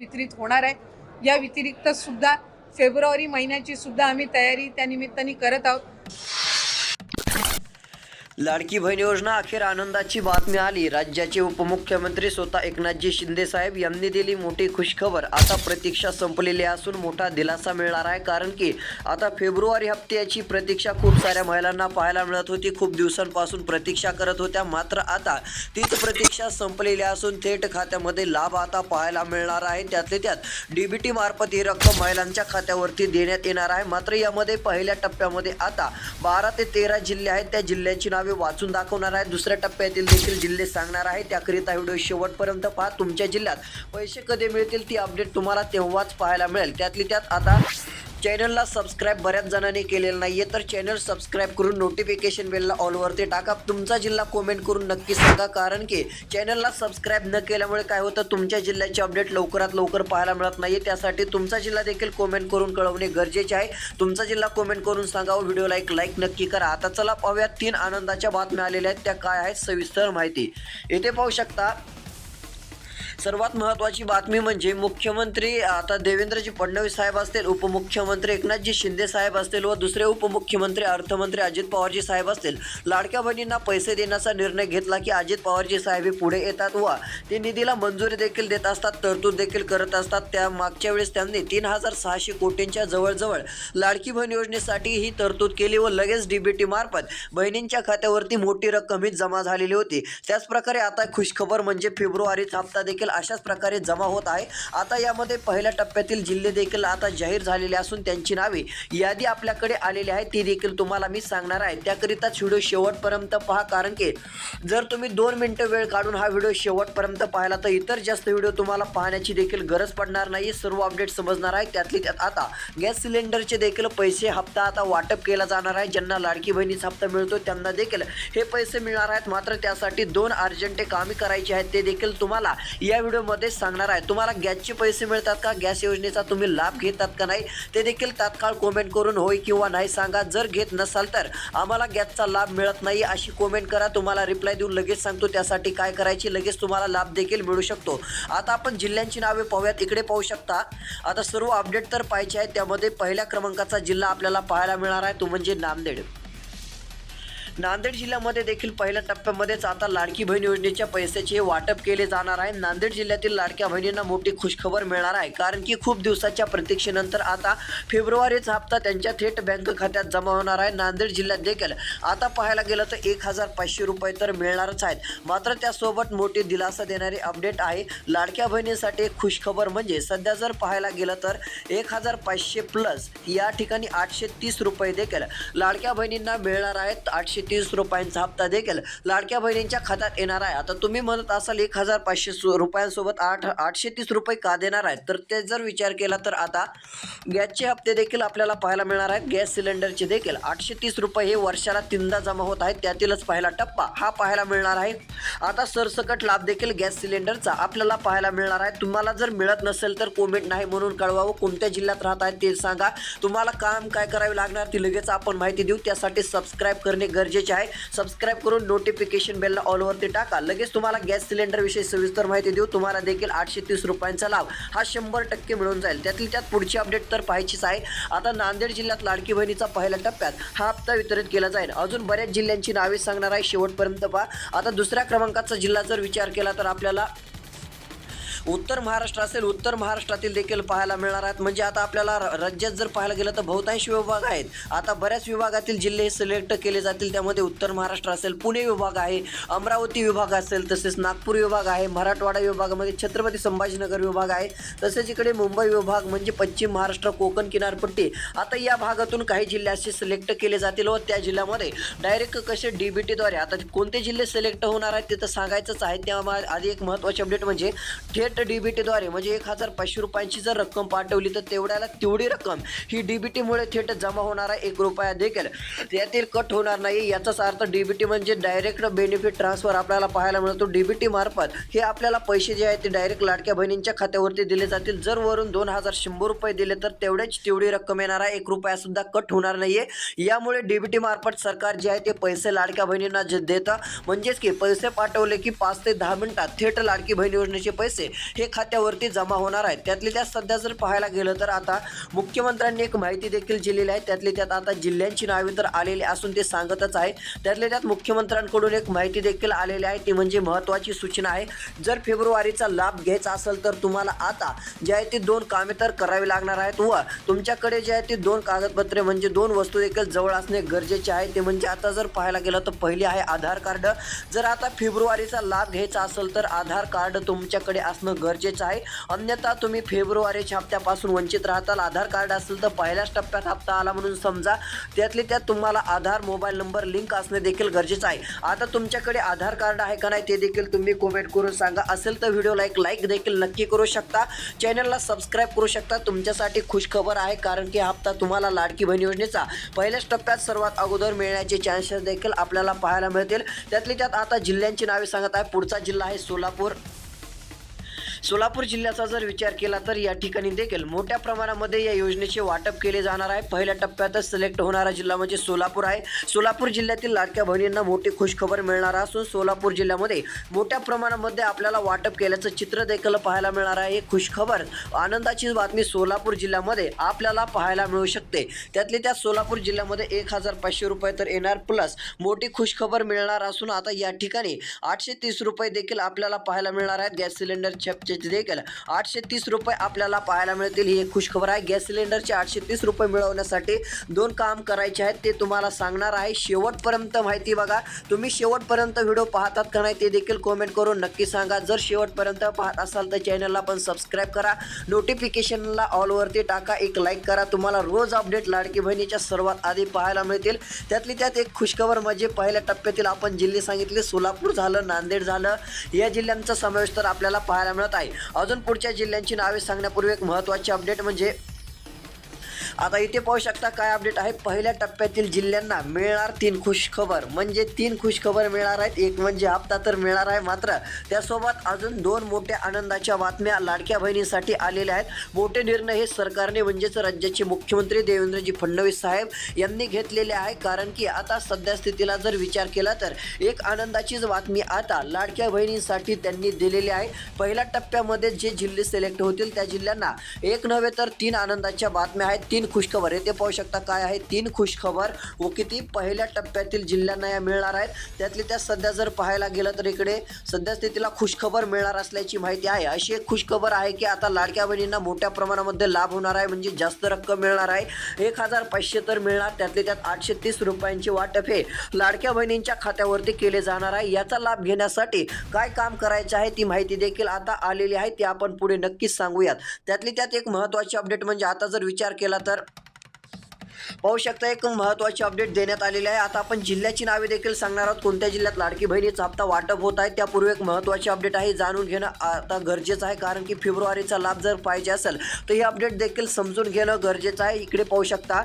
वितरित होणार आहे. या व्यतिरिक्त सुद्धा फेब्रुवारी महिन्याची सुद्धा आम्ही तयारी त्या निमित्ताने करत आहोत. लाडकी बहीण योजना अखेर आनंदाची बातमी आली. राज्याचे उपमुख्यमंत्री स्वतः एकनाथजी शिंदे साहेब यांनी दिली मोठी खुशखबर. आता प्रतीक्षा संपलेली असून मोठा दिलासा मिळणार आहे कारण की आता फेब्रुवारी हप्त्याची प्रतीक्षा खूप साऱ्या महिलांना पाहायला मिळत होती. खूप दिवसांपासून प्रतीक्षा करत होत्या. मात्र आता तीच प्रतीक्षा संपलेली असून थेट खात्यामध्ये लाभ आता पाहायला मिळणार आहे. त्यातले त्यात डीबीटी मार्फत ही रक्कम महिलांच्या खात्यावरती देण्यात येणार आहे. मात्र यामध्ये पहिल्या टप्प्यामध्ये आता बारा ते तेरा जिल्हे आहेत. त्या जिल्ह्यांची नावे वाचून दाखवणार आहे. दुसऱ्या टप्प्यातील देखील जिल्हे सांगणार आहे. त्याकरिता व्हिडिओ शेवटपर्यंत पहा. तुमच्या जिल्ह्यात पैसे कधी मिळतील ती अपडेट तुम्हाला तेव्हाच पाहायला मिळेल. त्यातली त्यात आता चॅनलला सबस्क्राईब बऱ्याच जणांनी केलेलं नाही आहे तर चॅनल सबस्क्राईब करून नोटिफिकेशन बेलला ऑलवरती टाका. तुमचा जिल्हा कॉमेंट करून नक्की सांगा कारण की चॅनलला सबस्क्राईब न केल्यामुळे काय होतं तुमच्या जिल्ह्याचे अपडेट लवकरात लवकर पाहायला मिळत नाही त्यासाठी तुमचा जिल्हा देखील कॉमेंट करून कळवणे गरजेचे आहे. तुमचा जिल्हा कॉमेंट करून सांगा व्हिडिओला एक लाईक नक्की करा. आता चला पाहूया तीन आनंदाच्या बातम्या आलेल्या आहेत त्या काय आहेत सविस्तर माहिती. येथे पाहू शकता सर्वात महत्त्वाची बातमी म्हणजे मुख्यमंत्री आता देवेंद्रजी फडणवीस साहेब असतील उपमुख्यमंत्री एकनाथजी शिंदे साहेब असतील व दुसरे उपमुख्यमंत्री अर्थमंत्री अजित पवारजी साहेब असतील. लाडक्या बहिणींना पैसे देण्याचा निर्णय घेतला की अजित पवारजी साहेब हे पुढे येतात व ते निधीला मंजुरी देखील देत असतात तरतूद देखील करत असतात. त्या मागच्या वेळेस त्यांनी तीन हजार सहाशे कोटींच्या जवळजवळ लाडकी बहीण योजनेसाठी ही तरतूद केली व लगेच डीबीटी मार्फत बहिणींच्या खात्यावरती मोठी रक्कम ही जमा झालेली होती. त्याचप्रकारे आता खुशखबर म्हणजे फेब्रुवारीचा हप्ता देखील अशाच प्रकारे जमा होत आहे. आता यामध्ये पहिल्या टप्प्यातील जिल्हे देखील आता जाहीर झालेले असून त्यांची नावे यादी आपल्याकडे आलेली आहे. ती देखील तुम्हाला मी सांगणार आहे. त्याकरिताच व्हिडिओ शेवटपर्यंत पहा. कारण की जर तुम्ही दोन मिनटं वेळ काढून हा व्हिडिओ शेवटपर्यंत पाहिला तर इतर जास्त व्हिडिओ तुम्हाला पाहण्याची देखील गरज पडणार नाही. सर्व अपडेट समजणार आहे. त्यातली त्यात आता गॅस सिलेंडरचे देखील पैसे हप्ता आता वाटप केला जाणार आहे. ज्यांना लाडकी बहिणीचा हप्ता मिळतो त्यांना देखील हे पैसे मिळणार आहेत. मात्र त्यासाठी दोन अर्जंटे कामे करायची आहेत. ते देखील तुम्हाला या व्हिडिओमध्ये सांगणार आहे. तुम्हाला गॅसचे पैसे मिळतात का? गॅस योजनेचा तुम्ही लाभ घेतात का नाही? ते देखील तात्काळ कॉमेंट करून होय किंवा नाही सांगा. जर घेत नसाल तर आम्हाला गॅसचा लाभ मिळत नाही अशी कॉमेंट करा. तुम्हाला रिप्लाय देऊन लगेच सांगतो. त्यासाठी काय करायची? लगेच तुम्हाला लाभ देखील मिळू शकतो. आता आपण जिल्ह्यांची नावे पाहूयात. इकडे पाहू शकता. आता सर्व अपडेट तर पाहिजे आहेत. त्यामध्ये पहिल्या क्रमांकाचा जिल्हा आपल्याला पाहायला मिळणार आहे. तो म्हणजे नांदेड. नांदेड जिल्ह्यामध्ये देखील पहिल्या टप्प्यामध्येच आता लाडकी बहीण योजनेच्या पैशाचे वाटप केले जाणार आहे. नांदेड जिल्ह्यातील लाडक्या बहिणींना मोठी खुशखबर मिळणार आहे. कारण की खूप दिवसाच्या प्रतीक्षेनंतर आता फेब्रुवारीचा हप्ता त्यांच्या थेट बँक खात्यात जमा होणार आहे. नांदेड जिल्ह्यात देखील आता पाहायला गेलं तर एक हजार पाचशे रुपये तर मिळणारच आहेत. मात्र त्यासोबत मोठी दिलासा देणारी अपडेट आहे. लाडक्या बहिणीसाठी एक खुशखबर म्हणजे सध्या जर पाहायला गेलं तर एक हजार पाचशे प्लस या ठिकाणी आठशे तीस रुपये देखील लाडक्या बहिणींना मिळणार आहेत. आठशे तीस रुपयांचा हप्ता देखील लाडक्या बहिणींच्या खात्यात येणार आहे. आता तुम्ही म्हणत असाल एक हजार पाचशे सु- रुपयांसोबत आठ आठशे तीस रुपये का देणार आहेत? तर ते जर विचार केला तर आता गॅसचे हप्ते देखील आपल्याला पाहायला मिळणार आहेत. गॅस सिलेंडरचे देखील आठशे तीस रुपये हे वर्षाला तीनदा जमा होत आहेत. त्यातीलच पहिला टप्पा हा पाहायला मिळणार आहे. आता सरसकट लाभ देखील गॅस सिलेंडरचा आपल्याला पाहायला मिळणार आहे. तुम्हाला जर मिळत नसेल तर कोमेंट नाही म्हणून कळवावं. कोणत्या जिल्ह्यात राहत आहेत ते सांगा. तुम्हाला काम काय करावे लागणार ती लगेच आपण माहिती देऊ. त्यासाठी सबस्क्राईब करणे गरजेचे आहे. सबस्क्राईब करून नोटिफिकेशन बेलला ऑलवरती टाका. लगेच तुम्हाला गॅस सिलेंडरविषयी सविस्तर माहिती देऊ. तुम्हाला देखील आठशे तीस रुपयांचा लाभ. हा शंभर टक्के मिळून जाईल. त्यातील त्यात पुढची अपडेट तर पाहायचीच आहे. आता नांदेड जिल्ह्यात लाडकी बहिणीचा पहिल्या टप्प्यात हा हप्ता वितरित केला जाईल. अजून बऱ्याच जिल्ह्यांची नावे सांगणार आहे. शेवटपर्यंत पहा. आता दुसऱ्या क्रमांकाचा जिल्हा जर विचार केला तर आपल्याला उत्तर महाराष्ट्र असेल उत्तर महाराष्ट्रातील देखील पाहायला मिळणार आहेत. म्हणजे आता आपल्याला र- राज्यात जर पाहायला गेलं तर बहुतांश विभाग आहेत. आता बऱ्याच विभागातील जिल्हे सिलेक्ट केले जातील. त्यामध्ये उत्तर महाराष्ट्र असेल पुणे विभाग आहे अमरावती विभाग असेल तसेच नागपूर विभाग आहे मराठवाडा विभागामध्ये छत्रपती संभाजीनगर विभाग आहे तसेच इकडे मुंबई विभाग म्हणजे पश्चिम महाराष्ट्र कोकण किनारपट्टी. आता या भागातून काही जिल्हे असे सिलेक्ट केले जातील व त्या जिल्ह्यामध्ये डायरेक्ट कसे डीबीटीद्वारे आता कोणते जिल्हे सिलेक्ट होणार आहेत ते तर सांगायचंच आहे. त्यामुळे आधी एक महत्त्वाची अपडेट म्हणजे थेट डीबीटीद्वारे म्हणजे एक हजार पाचशे रुपयांची जर रक्कम पाठवली तर तेवढ्याला तेवढी रक्कम ही डीबीटीमुळे थेट जमा होणार आहे एक रुपया देखील त्यातील कट होणार नाही. याचाच अर्थ डीबीटी म्हणजे डायरेक्ट बेनिफिट ट्रान्सफर आपल्याला पाहायला मिळतो. डीबीटी मार्फत हे आपल्याला पैसे जे आहेत ते डायरेक्ट लाडक्या बहिणींच्या खात्यावरती दिले जातील. जर वरून दोन हजार शंभर रुपये दिले तर तेवढ्याच तेवढी रक्कम येणार आहे एक रुपया सुद्धा कट होणार नाहीये. यामुळे डीबीटी मार्फत सरकार जे आहे ते पैसे लाडक्या बहिणींना जे देतं म्हणजेच की पैसे पाठवले की पाच ते दहा मिनिटात थेट लाडकी बहीण योजनेचे पैसे हे खात्यावरती जमा होणार आहेत. त्यातले त्यात सध्या जर पाहायला गेलं तर आता मुख्यमंत्र्यांनी एक माहिती देखील दिलेली आहे. त्यातली त्यात आता जिल्ह्यांची नावे तर आलेली असून ते सांगतच आहे. त्यातले त्यात मुख्यमंत्र्यांकडून एक माहिती देखील आलेली आहे. ती म्हणजे महत्त्वाची सूचना आहे. जर फेब्रुवारीचा लाभ घ्यायचा असेल तर तुम्हाला आता जे आहे ते दोन कामे तर करावी लागणार आहेत व तुमच्याकडे जे आहे ते दोन कागदपत्रे म्हणजे दोन वस्तू देखील जवळ असणे गरजेचे आहे. ते म्हणजे आता जर पाहायला गेलं तर पहिली आहे आधार कार्ड. जर आता फेब्रुवारीचा लाभ घ्यायचा असेल तर आधार कार्ड तुमच्याकडे असणं गरजेचं आहे. अन्यथा तुम्ही फेब्रुवारीच्या हप्त्यापासून वंचित राहताल. आधार कार्ड असेल तर पहिल्याच टप्प्यात हप्ता आला म्हणून समजा. त्यातले त्यात तुम्हाला आधार मोबाईल नंबर लिंक असणे देखील गरजेचं आहे. आता तुमच्याकडे आधार कार्ड आहे का नाही ते देखील तुम्ही कमेंट करून सांगा. असेल तर व्हिडिओला एक लाईक देखील नक्की करू शकता. चॅनलला सबस्क्राईब करू शकता. तुमच्यासाठी खुशखबर आहे कारण की हप्ता तुम्हाला लाडकी बहीण योजनेचा. पहिल्याच टप्प्यात सर्वात अगोदर मिळण्याचे चान्सेस देखील आपल्याला पाहायला मिळतील. त्यातली त्यात आता जिल्ह्यांची नावे सांगत आहे. पुढचा जिल्हा आहे सोलापूर. सोलापूर जिल्ह्याचा जर विचार केला तर या ठिकाणी देखील मोठ्या प्रमाणामध्ये या योजनेचे वाटप केले जाणार आहे. पहिल्या टप्प्यातच सिलेक्ट होणारा जिल्हा म्हणजे सोलापूर आहे. सोलापूर जिल्ह्यातील लाडक्या बहिणींना मोठी खुशखबर मिळणार असून सोलापूर जिल्ह्यामध्ये मोठ्या प्रमाणामध्ये आपल्याला वाटप केल्याचं चित्र देखील पाहायला मिळणार आहे. ही खुशखबर आनंदाची बातमी सोलापूर जिल्ह्यामध्ये आपल्याला पाहायला मिळू शकते. त्यातली त्या सोलापूर जिल्ह्यामध्ये एक हजार पाचशे रुपये तर येणार प्लस मोठी खुशखबर मिळणार असून आता या ठिकाणी आठशे तीस रुपये देखील आपल्याला पाहायला मिळणार आहेत. गॅस सिलेंडर छेपचे देखील आठशे तीस रुपये आपल्याला पाहायला मिळतील. ही एक खुशखबर आहे. गॅस सिलेंडरचे आठशे तीस रुपये मिळवण्यासाठी दोन काम करायचे आहेत. ते तुम्हाला सांगणार आहे. शेवटपर्यंत माहिती बघा. तुम्ही शेवटपर्यंत व्हिडिओ पाहतात का नाही ते देखील कमेंट करून नक्की सांगा. जर शेवटपर्यंत पाहत असाल तर चॅनलला पण सबस्क्राईब करा. नोटिफिकेशनला ऑलवरती टाका. एक लाईक करा. तुम्हाला रोज अपडेट लाडकी बहिणीच्या सर्वात आधी पाहायला मिळतील. त्यातली त्यात एक खुशखबर म्हणजे पहिल्या टप्प्यातील आपण जिल्हे सांगितले. सोलापूर झालं नांदेड झालं. या जिल्ह्यांचा समावेश तर आपल्याला पाहायला मिळत आहे. अजून पुढच्या जिल्ह्यांची नावे सांगण्यापूर्वी एक महत्त्वाचे अपडेट म्हणजे आता इथे पाहू शकता काय अपडेट आहे. पहिल्या टप्प्यातील जिल्ह्यांना मिळणार तीन खुशखबर. म्हणजे तीन खुशखबर मिळणार आहेत. एक म्हणजे हप्ता तर मिळणार आहे मात्र त्यासोबत अजून दोन मोठ्या आनंदाच्या बातम्या लाडक्या बहिणींसाठी आलेल्या आहेत. मोठे निर्णय हे सरकारने म्हणजेच राज्याचे मुख्यमंत्री देवेंद्रजी फडणवीस साहेब यांनी घेतलेले आहे. कारण की आता सध्या स्थितीला जर विचार केला तर एक आनंदाचीच बातमी आता लाडक्या बहिणींसाठी त्यांनी दिलेली आहे. पहिल्या टप्प्यामध्ये जे जिल्हे सिलेक्ट होतील त्या जिल्ह्यांना एक नव्हे तर तीन आनंदाच्या बातम्या आहेत. तीन खुशखबर येथे पाहू शकता काय आहे? तीन खुशखबर व हो, किती? पहिल्या टप्प्यातील जिल्ह्यांना या मिळणार आहेत. त्यातली त्यात सध्या जर पाहायला गेलं तर इकडे सध्या स्थितीला खुशखबर मिळणार असल्याची माहिती आहे. अशी एक खुशखबर आहे की आता लाडक्या बहिणींना मोठ्या प्रमाणामध्ये लाभ होणार आहे. म्हणजे जास्त रक्कम मिळणार आहे. एक हजार पाचशे तर मिळणार. त्यातले त्यात आठशे तीस रुपयांची वाटप हे लाडक्या बहिणींच्या खात्यावरती केले जाणार आहे. याचा लाभ घेण्यासाठी काय काम करायचे आहे ती माहिती देखील आता आलेली आहे. ती आपण पुढे नक्कीच सांगूयात. त्यातली त्यात एक महत्त्वाची अपडेट म्हणजे आता जर विचार केला तर preguntar पाहू शकता एक महत्त्वाची अपडेट देण्यात आलेली आहे. आता आपण जिल्ह्याची नावे देखील सांगणार आहोत. कोणत्या जिल्ह्यात लाडकी बहिणीचा हप्ता वाटप होत आहे त्यापूर्वी एक महत्त्वाची अपडेट आहे जाणून घेणं आता गरजेचं आहे कारण की फेब्रुवारीचा लाभ जर पाहिजे असेल तर ही अपडेट देखील समजून घेणं गरजेचं आहे. इकडे पाहू शकता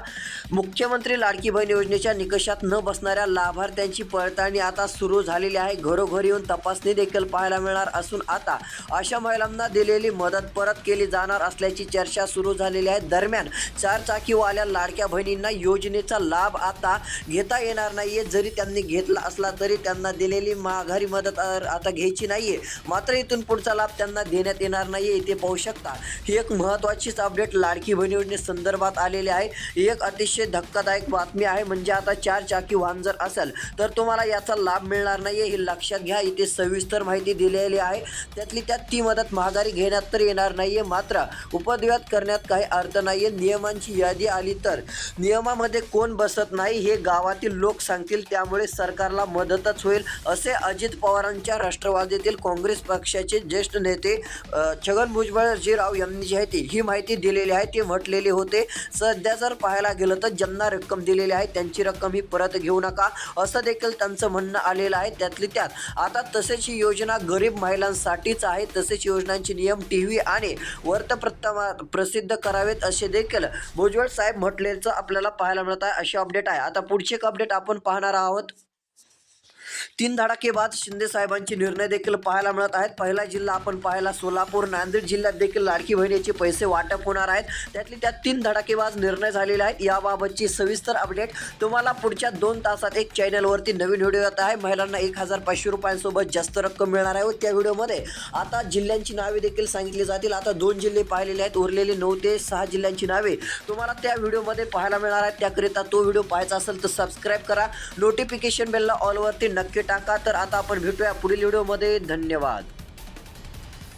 मुख्यमंत्री लाडकी बहीण योजनेच्या निकषात न बसणाऱ्या लाभार्थ्यांची पडताळणी आता सुरू झालेली आहे. घरोघरी येऊन तपासणी देखील पाहायला मिळणार असून आता अशा महिलांना दिलेली मदत परत केली जाणार असल्याची चर्चा सुरू झालेली आहे. दरम्यान चार चाकीवाल्या लाडक्या काहींना योजनेचा लाभ आता घेता येणार नाहीये. जरी त्यांनी घेतला असला तरी त्यांना दिलेली माघारी मदत आता घ्यायची नाहीये. मात्र इथून पुढचा लाभ त्यांना देण्यात येणार नाहीये इथे पाहू शकता. ही एक महत्त्वाचीच अपडेट लाडकी बहीण योजनेसंदर्भात आलेली आहे. एक अतिशय धक्कादायक बातमी आहे. म्हणजे आता चार चाकी वाहन जर असेल तर तुम्हाला याचा लाभ मिळणार नाहीये हे लक्षात घ्या. इथे सविस्तर माहिती दिलेली आहे. त्यातली त्यात ती मदत महागारी घेण्यात तर येणार नाहीये. मात्र उपद्व्यात करण्यात काही अर्थ नाहीये. नियमांची यादी आली तर. नियमामध्ये कोण बसत नाही हे गावातील लोक सांगतील त्यामुळे सरकारला मदतच होईल असे अजित पवारांच्या राष्ट्रवादीतील काँग्रेस पक्षाचे ज्येष्ठ नेते छगन भुजबळजीराव यांनी जी आहे ती ही माहिती दिलेली आहे ते म्हटलेले होते. सध्या जर पाहायला गेलं तर ज्यांना रक्कम दिलेली आहे त्यांची रक्कम ही परत घेऊ नका असं देखील त्यांचं म्हणणं आलेलं आहे त्यातली त्यात. आता तसेच ही योजना गरीब महिलांसाठीच आहे तसेच योजनांचे नियम टी व्ही आणि वृत्तपत्रमा प्रसिद्ध करावेत असे देखील भुजबळ साहेब म्हटल्याचं आपल्याला पाहायला मिळत आहे. अशी अपडेट आहे. आता पुढची एक अपडेट आपण पाहणार आहोत. तीन धडाकेबाद शिंदे साहेबांचे निर्णय देखील पाहायला मिळत आहेत. पहिला जिल्हा आपण पाहायला सोलापूर नांदेड जिल्ह्यात देखील लाडकी बहिणीचे पैसे वाटप होणार आहेत. त्यातली त्यात तीन धडाकेबाज निर्णय झालेले आहेत. याबाबतची सविस्तर अपडेट तुम्हाला पुढच्या दोन तासात एक चॅनलवरती नवीन व्हिडिओ येत आहे. महिलांना एक हजार पाचशे रुपयांसोबत जास्त रक्कम मिळणार आहे. व त्या व्हिडिओमध्ये आता जिल्ह्यांची नावे देखील सांगितली जातील. आता दोन जिल्हे पाहिलेले आहेत. उरलेले नऊ ते सहा जिल्ह्यांची नावे तुम्हाला त्या व्हिडिओमध्ये पाहायला मिळणार आहेत. त्याकरिता तो व्हिडिओ पाहायचा असेल तर सबस्क्राईब करा. नोटिफिकेशन बेलला ऑलवरती नक्की नक्की टाका तर आता आपण भेटूया पुढील व्हिडिओमध्ये. धन्यवाद.